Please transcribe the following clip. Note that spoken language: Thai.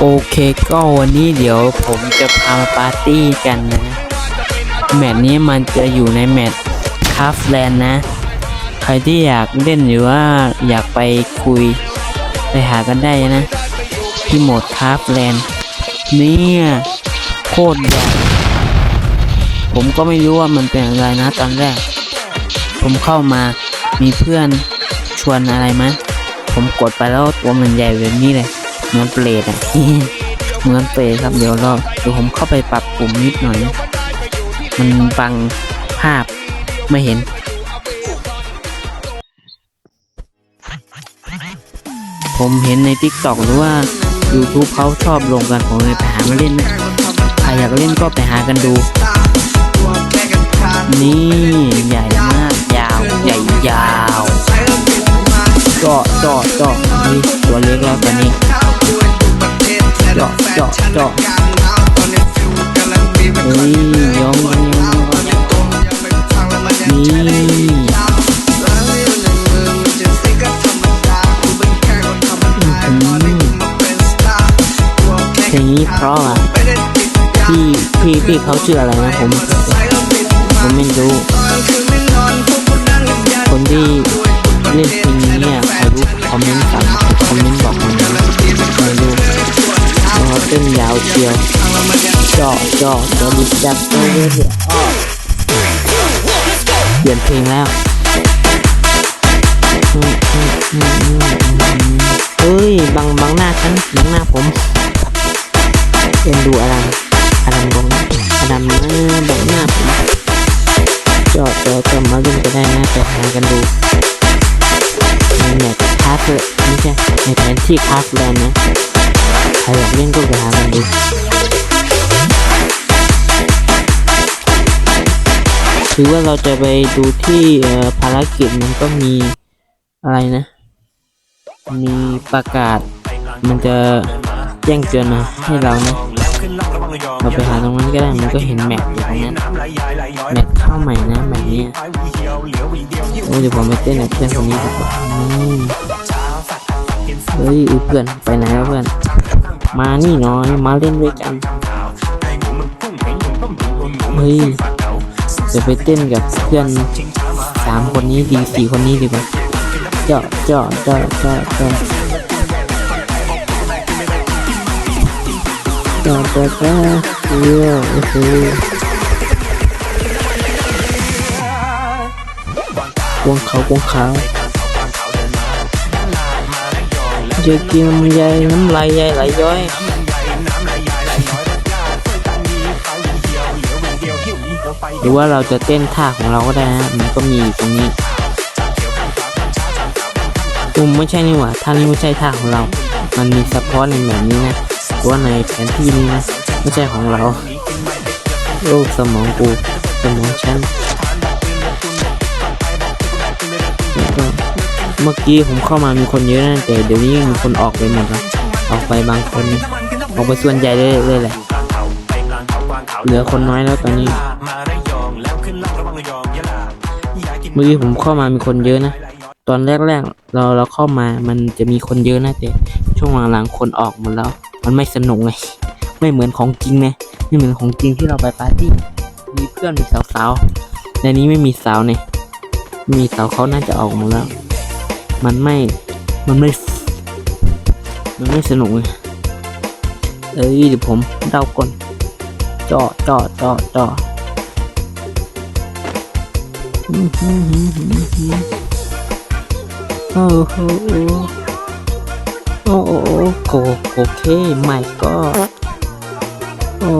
โอเคก็วันนี้เดี๋ยวผมจะพามาปาร์ตี้กันนะ แมตช์นี้มันจะอยู่ในแมตช์คาฟแลนด์นะ ใครที่อยากเล่นหรือว่าอยากไปคุยไปหากันได้นะ ที่โหมดคาฟแลนด์เนี่ยโคตรใหญ่ผมก็ไม่รู้ว่ามันเป็นอะไรนะตอนแรก ผมเข้ามามีเพื่อนชวนอะไรมั้ยผมกดไปแล้วตัวมันใหญ่แบบนี้เลย มือนเปรตอะเหมือนเปรตครับเดี๋ยวรอเดี๋ยวผมเข้าไปปรับปรุงนิดหน่อย มันบังภาพไม่เห็นผมเห็นใน t ิ k t o k หรือว่า YouTube เขาชอบลงกันผมเลยไปหามาเล่นนะใครอยากเล่นก็ไปหากันดู นี่ใหญ่มากยาว ใหญ่ยาวจาะเจาะเจาะนี่ตัวเล็กแล้วตัวนี้ เจาะเจาะเจาะเฮ้ยยองยองยองนี่เพลงนี้เพราะอะพี่พี่พี่เขาชื่ออะไรนะผมผมไม่รู้ ส้นยาวเชียวเจาะเจาะเจาะดิจับตัวเรื่อเปลี่ยนเพลงแล้วอืมอืมอืมอืมอืมเฮ้ยบังบังหน้าฉันบังหน้าผมเอ็นดูอดัมอดัมบังอดัมนะบังหน้าผมจาะเจาะเจาะมาเล่นก็ได้นะแต่หากันดูในแมปคาสไม่ใช่ในแผนที่คาสแลนด์นะ ครอยากเล่นก็ไปหากันดูคือว่าเราจะไปดูที่ภารกิจมันก็มีอะไรนะ มีประกาศ มันจะแจ้งเตือนมาให้เรานะ เราไปหาตรงนั้นก็ได้ มันก็เห็นแมปอยู่ตรงนั้นแมปเข้าใหม่นะแมปเนี้ยโอ้เดี๋ยวผมไปเต้นกับเพื่อนคนนี้ดีกว่าเฮ้ยเพื่อนไปไหนแล้วเพื่อน มานี่น้อย มาเล่นด้วยกัน เฮ้ยจะไปเต้นกับเพื่อนสามคนนี้ดีสี่คนนี้ดีกว่าเจาะเจาะเจาะเจาะเจาะเจาะเจาะเจาะเออโอ้โหวงเขาวงเขา จะกินลำไยน้ำลายใยไหลย้อยหรือว่าเราจะเต้นท่าของเราก็ได้นะ มันก็มีตรงนี้อุมไม่ใช่นี่หว่าท่านี้ไม่ใช่ท่าของเรา มันมีซัพพอร์ตในแบบนี้นะว่าในแผนที่นี้นะ ไม่ใช่ของเรา โลกสมองกู สมองฉัน มื่อกี้ผมเข้ามามีคนเยอะนะแต่เดี๋ยวนี้มีคนออกไปหมดแล้วออกไปบางคนออกไปส่วนใหญ่เลยเลยแหละเหลือคนน้อยแล้วตอนนี้เมื่อกี้ผมเข้ามามีคนเยอะนะตอนแรกๆเราเราเข้ามามันจะมีคนเยอะนะแต่ช่วงหลังๆคนออกหมดแล้ว มันไม่สนุกไงไม่เหมือนของจริงไงไม่เหมือนของจริงที่เราไปปาร์ตี้มีเพื่อนมีสาวๆในนี้ไม่มีสาวเนี่ยมีสาวเขาน่าจะออกหมดแล้ว มันไม่ มันไม่ มันไม่สนุกไงเอ้ยเดี๋ยวผมเดาก่อนจาะเจาะเจาะเจาะอื้อหือหือหือหือโอ้โหโอ้โหโอเคไม่ก็โอ้